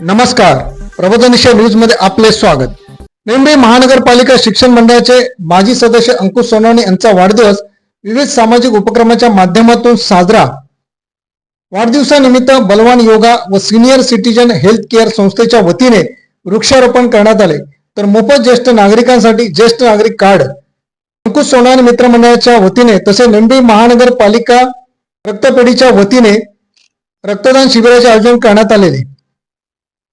नमस्कार. प्रबोधनिशा न्यूजमध्ये आपले स्वागत. मुंबई महानगरपालिका शिक्षण मंडळाचे माजी सदस्य अंकुश सोनवणे यांचा वाढदिवस विविध सामाजिक उपक्रमाच्या माध्यमातून साजरा. वाढदिवसानिमित्त बलवान योगा व सिनियर सिटीजन हेल्थ केअर संस्थेच्या वतीने वृक्षारोपण करण्यात आले. तर मोफत ज्येष्ठ नागरिकांसाठी ज्येष्ठ नागरिक कार्ड. अंकुश सोनाने मित्रमंडळाच्या वतीने तसे मुंबई महानगरपालिका रक्तपेढीच्या वतीने रक्तदान शिबिराचे आयोजन करण्यात आलेले.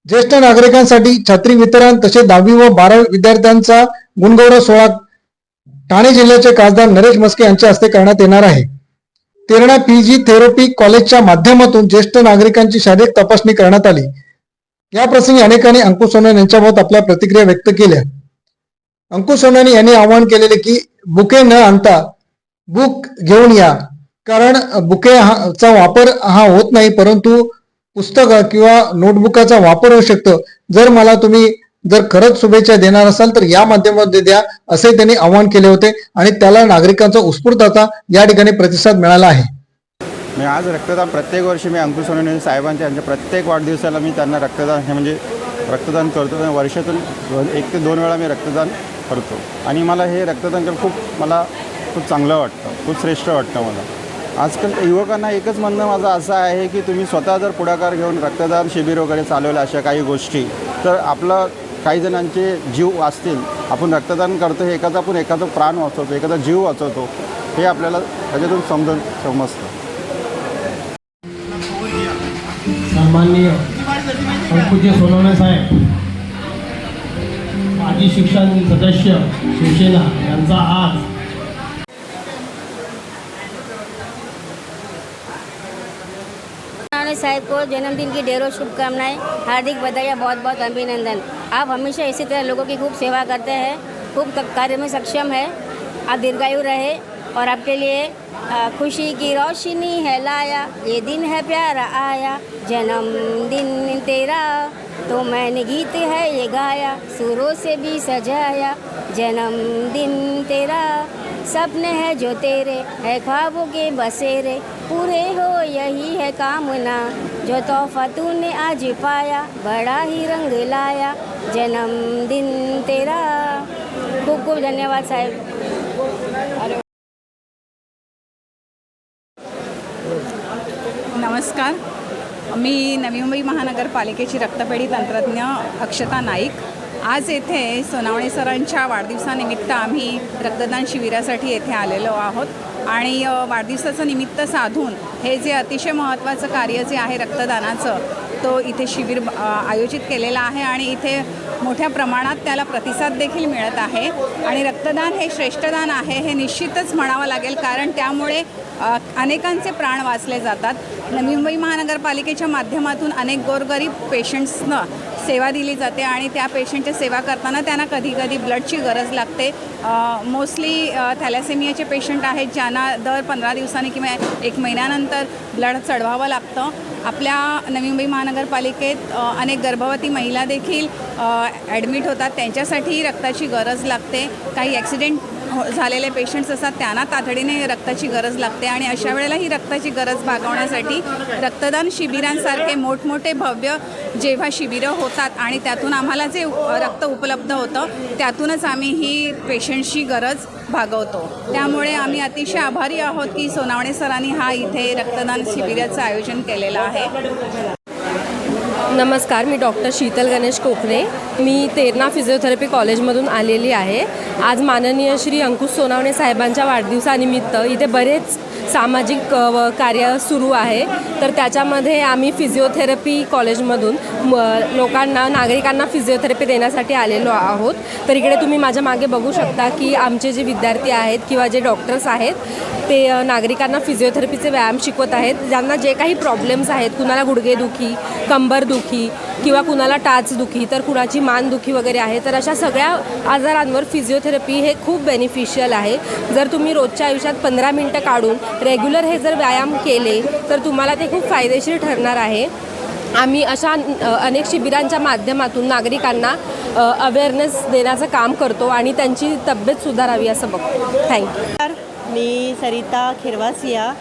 ज्येष्ठ नागरिकांसाठी छात्री वितरण तसेच दहावी व बारावी विद्यार्थ्यांचा गुणगौरव सोहळा ठाणे जिल्ह्याचे खासदार नरेश मस्के यांच्या हस्ते करण्यात येणार आहे. तेरणा पीजी थेरपी कॉलेजच्या माध्यमातून ज्येष्ठ नागरिकांची शारीरिक तपासणी करण्यात आली. या प्रसंगी अनेकांनी अंकुश सोनवणे यांच्याबाबत आपल्या प्रतिक्रिया व्यक्त केल्या. अंकुश सोनवणे यांनी आवाहन केलेले की बुके न आणता बुक घेऊन या. कारण बुके हा- चा वापर हा होत नाही परंतु पुस्तक किंवा नोटबुकाचा वापर होऊ शकतो. जर मला तुम्ही जर खरंच शुभेच्छा देणार असाल तर या माध्यमामध्ये द्या असे त्यांनी आवाहन केले होते आणि त्याला नागरिकांचा उत्स्फूर्त आता या ठिकाणी प्रतिसाद मिळाला आहे. मी आज रक्तदान प्रत्येक वर्षी मी अंकुश सोनवणे साहेबांच्या यांच्या प्रत्येक वाढदिवसाला मी त्यांना रक्तदान हे म्हणजे रक्तदान करतो. आणि वर्षातून एक ते दोन वेळा मी रक्तदान करतो. आणि मला हे रक्तदान करून खूप मला खूप चांगलं वाटतं खूप श्रेष्ठ वाटतं मला. आजकाल युवकांना एकच म्हणणं माझं असं आहे की तुम्ही स्वतः जर पुढाकार घेऊन रक्तदान शिबिर वगैरे चालवलं अशा काही गोष्टी तर आपलं काही जणांचे जीव वाचतील. आपण रक्तदान करतो हे एखादा आपण एखादा प्राण वाचवतो एखादा जीव वाचवतो. हे आपल्याला त्याच्यातून समजून समजतं. माननीय अंकुजे सोनवणे साहेब माजी शिक्षण सदस्य शिवसेना यांचा आज नारायण साहब को जन्मदिन की ढेरों शुभकामनाएँ, हार्दिक बधाई बहुत बहुत अभिनंदन। आप हमेशा इसी तरह लोगों की खूब सेवा करते हैं, खूब कार्य में सक्षम है, आप दीर्घायु रहे और आपके लिए खुशी की रोशनी है लाया, ये दिन है प्यारा आया, जन्मदिन तेरा तो मैंने गीत है ये गाया, सुरों से भी सजाया, जन्मदिन तेरा, सपने हैं जो तेरे, है ख्वाबों के बसेरे, पूरे हो यही है कामना जो तोहफा तूने आज पाया बड़ा ही रंग लाया। जन्मदिन तेरा। खूब खूब धन्यवाद साहेब। नमस्कार। मी नवी मुंबई महानगरपालिकेची रक्तपेढी तंत्रज्ञ अक्षता नाईक. आज येथे सोनावणे सरांच्या वाढदिवसानिमित्त आम्ही रक्तदान शिबिरासाठी येथे आलेलो आहोत. आणि वाढदिवसाचं निमित्त साधून हे जे अतिशय महत्त्वाचं कार्य जे आहे रक्तदानाचं तो इथे शिबिर आयोजित केलेला आहे आणि इथे मोठ्या प्रमाणात त्याला प्रतिसाद देखील मिळत आहे. आणि रक्तदान हे श्रेष्ठदान आहे हे निश्चितच म्हणावं लागेल कारण त्यामुळे अनेकांचे प्राण वाचले जातात. मुंबई महानगरपालिकेच्या माध्यमातून अनेक गोरगरीब पेशंट्सनं सेवा दिली जाते आणि त्या पेशंटची सेवा करताना त्यांना कधीकधी ब्लडची गरज लागते. मोस्टली थॅलॅसेमियाचे पेशंट आहेत ज्यांना दर पंधरा दिवसांनी किंवा एक महिन्यानंतर ब्लड चढवावं लागतं. आपल्या नवी मुंबई महानगरपालिकेत अनेक गर्भवती महिला देखील ॲडमिट होतात. त्यांच्यासाठी रक्ताची गरज लागते. काही ॲक्सिडेंट हो झालेले पेशंट्स असतात त्यांना तातडीने रक्ताची गरज लागते आणि अशा वेळेला ही रक्ताची गरज भागवण्यासाठी रक्तदान शिबिरांसारखे मोठमोठे भव्य जेव्हा शिबिरं होतात आणि त्यातून आम्हाला जे रक्त उपलब्ध होतं त्यातूनच आम्ही ही पेशंटची गरज भागवतो. त्यामुळे आम्ही अतिशय आभारी आहोत की सोनावणे सरांनी हा इथे रक्तदान शिबिराचं आयोजन केलेलं आहे. नमस्कार मी डॉक्टर शीतल गणेश कोकणे. मी तेरणा फिजिओथेरपी कॉलेजमधून आलेली आहे. आज माननीय श्री अंकुश सोनावणे साहेबांच्या वाढदिवसानिमित्त इथे बरेच सामाजिक व कार्य सुरू आहे. तर त्याच्यामध्ये आम्ही फिजिओथेरपी कॉलेजमधून म लोकांना नागरिकांना फिजिओथेरपी देण्यासाठी आलेलो आहोत. तर इकडे तुम्ही माझ्या मागे बघू शकता की आमचे जे विद्यार्थी आहेत किंवा जे डॉक्टर्स आहेत ते नागरिकांना फिजिओथेरपीचे व्यायाम शिकवत आहेत. ज्यांना जे काही प्रॉब्लेम्स आहेत कुणाला गुडघेदुखी कंबरदुखी किंवा कुणाला टाचदुखी तर कुणाची मानदुखी वगैरे आहे तर अशा सगळ्या आजारांवर फिजिओथेरपी हे खूप बेनिफिशियल आहे. जर तुम्ही रोजच्या आयुष्यात पंधरा मिनटं काढून रेग्युलर हे जर व्यायाम केले तर तुम्हाला ते खूप फायदेशीर ठरणार आहे. आम्ही अशा अनेक शिबिरांच्या माध्यमातून नागरिकांना अवेअरनेस देण्याचं काम करतो आणि त्यांची तब्येत सुधारावी असं बघतो. थँक्यू मी सरिता खिरवासिया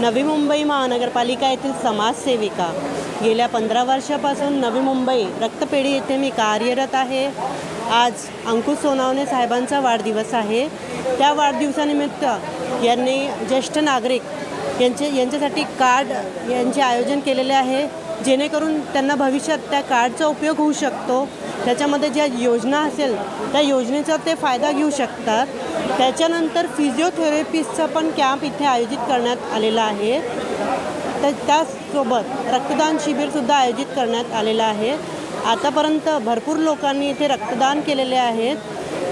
नवी मुंबई महानगरपालिका येथील समाजसेविका. गेल्या पंधरा वर्षापासून नवी मुंबई रक्तपेढी येथे मी कार्यरत आहे. आज अंकुश सोनावणे साहेबांचा वाढदिवस आहे. त्या वाढदिवसानिमित्त यांनी ज्येष्ठ नागरिक यांचे यांच्यासाठी कार्ड यांचे आयोजन केलेले आहे. जेणेकरून त्यांना भविष्यात त्या कार्डचा उपयोग होऊ शकतो. त्याच्यामध्ये ज्या योजना असेल त्या योजनेचा ते फायदा घेऊ शकतात. त्याच्यानंतर फिजिओथेरपिस्टचा पण कॅम्प इथे आयोजित करण्यात आलेला आहे. तर त्याचसोबत रक्तदान शिबिरसुद्धा आयोजित करण्यात आलेलं आहे. आतापर्यंत भरपूर लोकांनी इथे रक्तदान केलेले आहेत.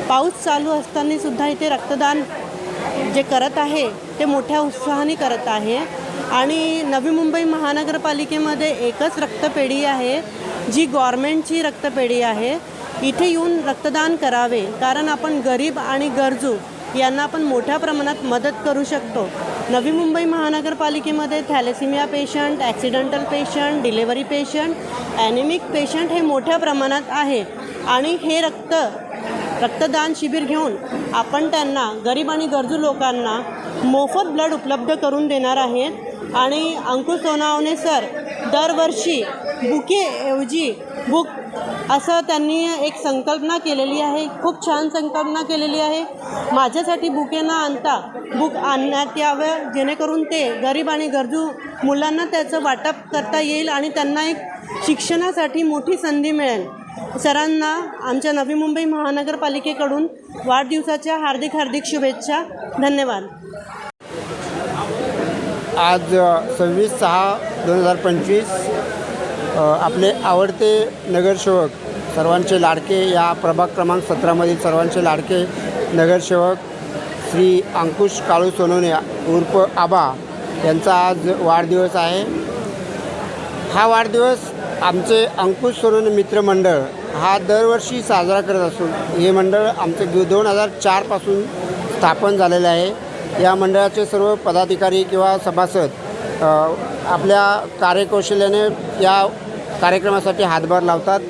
पाऊस चालू असतानासुद्धा इथे रक्तदान जे करत आहे ते मोठ्या उत्साहाने करत आहे. आणि नवी मुंबई महानगरपालिकेमध्ये एकच रक्तपेढी आहे जी गॉर्मेंटची रक्तपेढी आहे. इथे येऊन रक्तदान करावे कारण आपण गरीब आणि गरजू यांना आपण मोठ्या प्रमाणात मदत करू शकतो. Navi Mumbai महानगरपालिकेमध्ये thalassaemia patient accidental patient delivery patient anaemic patient हे मोठ्या प्रमाणात आहे. आणि हे रक्त रक्तदान शिबिर घेऊन आपण त्यांना गरीब आणि गरजू लोकांना मोफत ब्लड उपलब्ध करून देणार आहेत आणि अंकुश सोनावणे सर दरवर्षी बुकेऐवजी बुक असं त्यांनी एक संकल्पना केलेली आहे. खूप छान संकल्पना केलेली आहे. माझ्यासाठी बुके न आणता बुक आणण्यात यावं जेणेकरून ते गरीब आणि गरजू मुलांना त्याचं वाटप करता येईल आणि त्यांना एक शिक्षणासाठी मोठी संधी मिळेल. सरांना आमच्या नवी मुंबई महानगरपालिकेकडून वाढदिवसाच्या हार्दिक हार्दिक शुभेच्छा. धन्यवाद. आज सव्वीस सहा दोन हजार पंचवीस आपले आवडते नगरसेवक सर्वांचे लाडके या प्रभाग क्रमांक सतरामधील सर्वांचे लाडके नगरसेवक श्री अंकुश काळू सोनवणे उर्फ आबा यांचा आज वाढदिवस आहे. हा वाढदिवस आमचे अंकुश सोनवणे मित्रमंडळ हा दरवर्षी साजरा करत असून हे मंडळ आमचे दोन हजार चारपासून स्थापन झालेलं आहे. या मंडळाचे सर्व पदाधिकारी किंवा सभासद आपल्या कार्यकौशल्याने या कार्यक्रमासाठी हातभार लावतात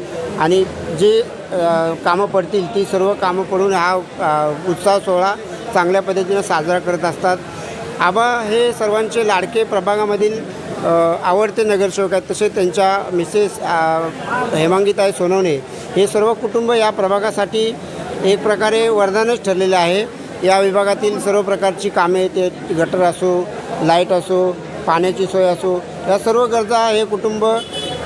आणि जे कामं पडतील ती सर्व कामं पडून हा उत्साह सोहळा चांगल्या पद्धतीनं साजरा करत असतात. आबा हे सर्वांचे लाडके प्रभागामधील आवडते नगरसेवक आहेत तसे त्यांच्या मिसेस अ, हेमांगीताई सोनवणे हे सर्व कुटुंब या प्रभागासाठी एक प्रकारे वरदानच ठरलेले आहे. या विभागातील सर्व प्रकारची कामे ते गटर असो लाइट असो पाण्याची सोय असो या सर्व गरजा हे कुटुंब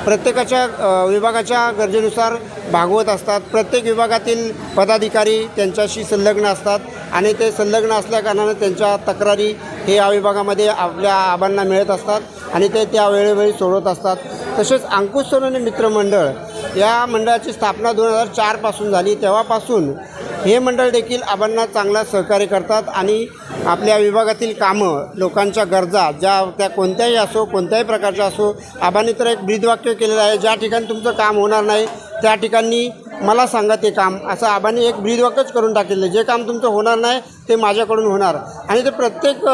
प्रत्येकाच्या विभागाच्या गरजेनुसार भागवत असतात. प्रत्येक विभागातील पदाधिकारी त्यांच्याशी संलग्न असतात आणि ते संलग्न असल्याकारणानं त्यांच्या तक्रारी हे या विभागामध्ये आपल्या आबांना मिळत असतात. आणि ते त्या वेळोवेळी सोडवत असतात. तसेच अंकुश सोनवणे मित्रमंडळ या मंडळाची स्थापना दोन हजार चारपासून झाली. तेव्हापासून हे मंडळ देखील आबांना चांगला सहकार्य करतात आणि आपल्या विभागातील कामं लोकांच्या गरजा ज्या त्या कोणत्याही असो कोणत्याही प्रकारच्या असो आबांनी तर एक ब्रीदवाक्य केलेलं आहे ज्या ठिकाणी तुमचं काम होणार नाही त्या ठिकाणी मला सांगा ते काम. असं आबांनी एक ब्रीदवाक्यच करून टाकलेलं जे काम तुमचं होणार नाही ते माझ्याकडून होणार. आणि ते प्रत्येक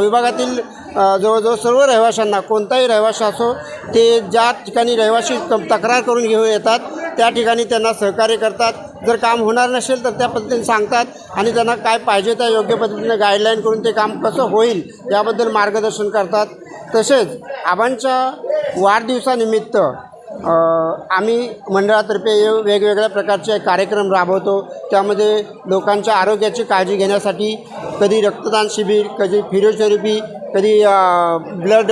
विभागातील जवळजवळ सर्व रहिवाशांना कोणताही रहिवाशी असो ते ज्या ठिकाणी रहिवाशी तक्रार करून घेऊन येतात त्या ठिकाणी त्यांना सहकार्य करतात. जर काम होणार नसेल तर त्या पद्धतीने सांगतात आणि त्यांना काय पाहिजे त्या योग्य पद्धतीने गाईडलाईन करून ते काम कसं होईल याबद्दल मार्गदर्शन करतात. तसेच आबांच्या वाढदिवसानिमित्त आम्ही मंडळातर्फे वेगवेगळ्या प्रकारचे कार्यक्रम राबवतो. त्यामध्ये लोकांच्या आरोग्याची काळजी घेण्यासाठी कधी रक्तदान शिबिर कधी फिजिओथेरपी कधी ब्लड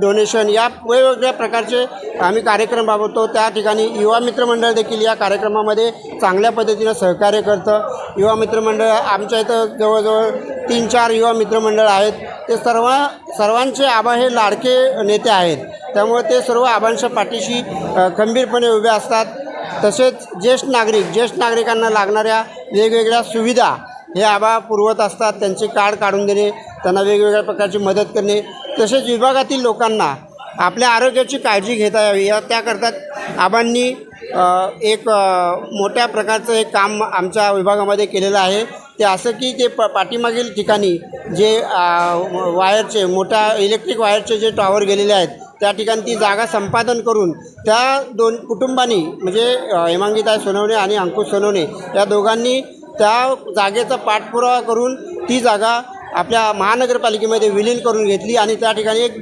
डोनेशन या वेगवेगळ्या प्रकारचे आम्ही कार्यक्रम राबवतो. त्या ठिकाणी युवा मित्र मंडळ देखील या कार्यक्रमामध्ये चांगल्या पद्धतीनं सहकार्य करतं. युवा मित्रमंडळ आमच्या इथं जवळजवळ तीन चार युवा मित्रमंडळ आहेत. ते सर्व सर्वांचे आबा हे लाडके नेते आहेत. त्यामुळे ते सर्व आबांच्या पाठीशी खंबीरपणे उभे असतात. तसेच ज्येष्ठ नागरिक ज्येष्ठ नागरिकांना लागणाऱ्या वेगवेगळ्या सुविधा हे आबा पुरवत असतात त्यांचे कार्ड काढून देणे त्यांना वेगवेगळ्या प्रकारची मदत करणे. तसेच विभागातील लोकांना आपल्या आरोग्याची काळजी घेता यावी. या त्याकरता आबांनी एक मोठ्या प्रकारचं एक काम आमच्या विभागामध्ये केलेलं आहे. ते असं की ते प पाठीमागील ठिकाणी जे वायरचे मोठ्या इलेक्ट्रिक वायरचे जे टॉवर गेलेले आहेत त्या ठिकाणी ती जागा संपादन करून त्या दोन कुटुंबांनी म्हणजे अ, हेमांगीताई सोनवणे आणि अंकुश सोनवणे या दोघांनी त्या जागेचा पाठपुरावा करून ती जागा आपल्या महानगरपालिकेमध्ये विलीन करून घेतली आणि त्या ठिकाणी एक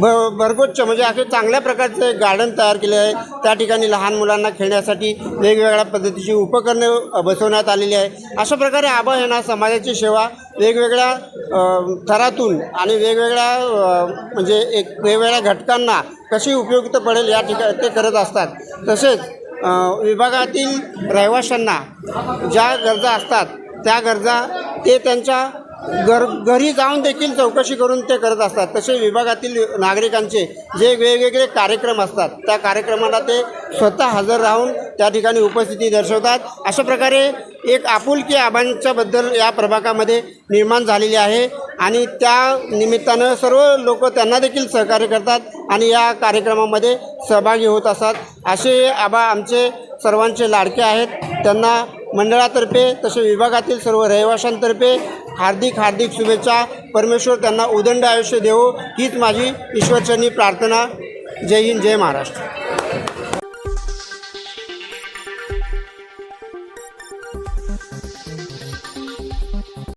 भ भरगोच्च म्हणजे असे चांगल्या प्रकारचं एक गार्डन तयार केले आहे. त्या ठिकाणी लहान मुलांना खेळण्यासाठी वेगवेगळ्या पद्धतीची उपकरणे बसवण्यात आलेली आहे. अशा प्रकारे आबा यांना समाजाची सेवा वेगवेगळ्या थरातून आणि वेगवेगळ्या म्हणजे एक वेगवेगळ्या घटकांना कशी उपयुक्त पडेल या ठिकाणी ते करत असतात. तसेच विभागातील रहिवाशांना ज्या गरजा असतात त्या गरजा ते त्यांच्या घर घरी जाऊन देखील चौकशी करून ते करत असतात. तसे विभागातील नागरिकांचे जे वेगवेगळे कार्यक्रम असतात त्या कार्यक्रमाला ते स्वतः हजर राहून त्या ठिकाणी उपस्थिती दर्शवतात. अशा प्रकारे एक आपुलकी आबांच्याबद्दल या प्रभागामध्ये निर्माण झालेली आहे आणि त्या निमित्तानं सर्व लोक त्यांना देखील सहकार्य करतात आणि या कार्यक्रमामध्ये सहभागी होत असतात. असे आबा आमचे सर्वांचे लाडके आहेत. त्यांना मंडळातर्फे तसे विभागातील सर्व रहिवाशांतर्फे हार्दिक हार्दिक शुभेच्छा. परमेश्वर त्यांना उदंड आयुष्य देवो. हीच माझी ईश्वरचरणी प्रार्थना. जय हिंद जय महाराष्ट्र.